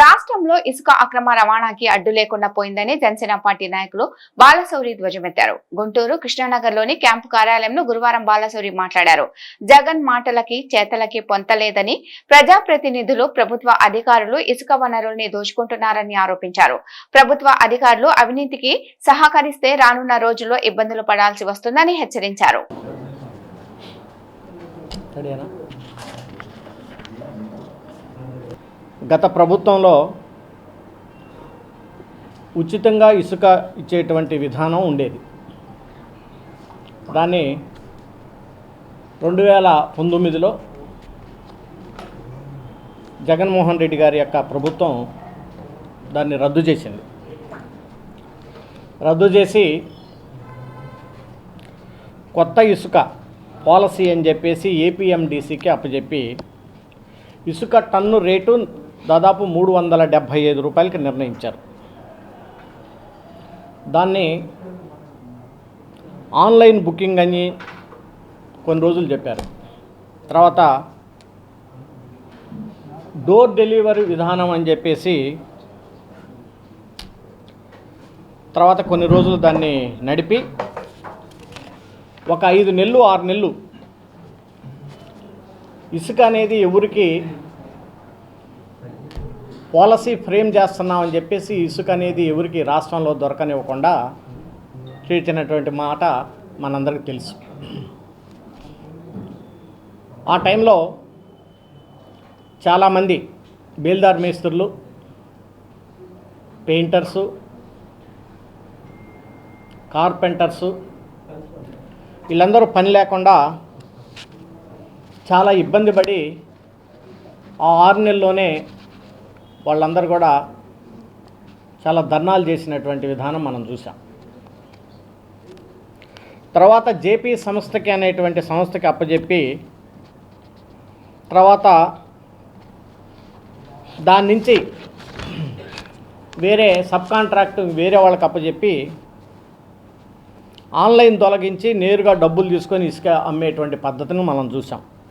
రాష్ట్రంలో ఇసుక అక్రమ రవాణాకి అడ్డు లేకుండా పోయిందని జనసేన పార్టీ నాయకులు బాలశౌరి ధ్వజమెత్తారు. గుంటూరు కృష్ణానగర్లోని క్యాంపు కార్యాలయంలో గురువారం బాలశౌరి మాట్లాడారు. జగన్ మాటలకి చేతలకి పొంతలేదని ప్రజాప్రతినిధులు ప్రభుత్వ అధికారులు ఇసుక వనరుల్ని దోచుకుంటున్నారని ఆరోపించారు. ప్రభుత్వ అధికారులు అవినీతికి సహకరిస్తే రానున్న రోజుల్లో ఇబ్బందులు పడాల్సి వస్తుందని హెచ్చరించారు. గత ప్రభుత్వంలో ఉచితంగా ఇసుక ఇచ్చేటువంటి విధానం ఉండేది. దాన్ని రెండు వేల పంతొమ్మిదిలో జగన్మోహన్ రెడ్డి గారి యొక్క ప్రభుత్వం దాన్ని రద్దు చేసింది. రద్దు చేసి కొత్త ఇసుక పాలసీ అని చెప్పేసి ఏపీఎండిసికి అప్పచెప్పి ఇసుక టన్ను రేటు దాదాపు మూడు వందల డెబ్భై ఐదు రూపాయలకి నిర్ణయించారు. దాన్ని ఆన్లైన్ బుకింగ్ అని కొన్ని రోజులు చెప్పారు. తర్వాత డోర్ డెలివరీ విధానం అని చెప్పేసి తర్వాత కొన్ని రోజులు దాన్ని నడిపి ఒక ఐదు నెలలు ఆరు నెలలు ఇసుక అనేది ఎవరికి పాలసీ ఫ్రేమ్ చేస్తున్నామని చెప్పేసి ఇసుక అనేది ఎవరికి రాష్ట్రంలో దొరకనివ్వకుండా చేసినటువంటి మాట మనందరికీ తెలుసు. ఆ టైంలో చాలామంది బేల్దార్ మేస్త్రులు పెయింటర్సు కార్పెంటర్సు వీళ్ళందరూ పని లేకుండా చాలా ఇబ్బంది పడి ఆ ఆరు నెలల్లోనే వాళ్ళందరూ కూడా చాలా ధర్నాలు చేసినటువంటి విధానం మనం చూసాం తర్వాత జేపీ సంస్థకి అనేటువంటి సంస్థకి అప్పచెప్పి తర్వాత దాని నుంచి వేరే సబ్ కాంట్రాక్ట్ వేరే వాళ్ళకి అప్పచెప్పి ఆన్లైన్ తొలగించి నేరుగా డబ్బులు తీసుకొని ఇసుక అమ్మేటువంటి పద్ధతిని మనం చూసాం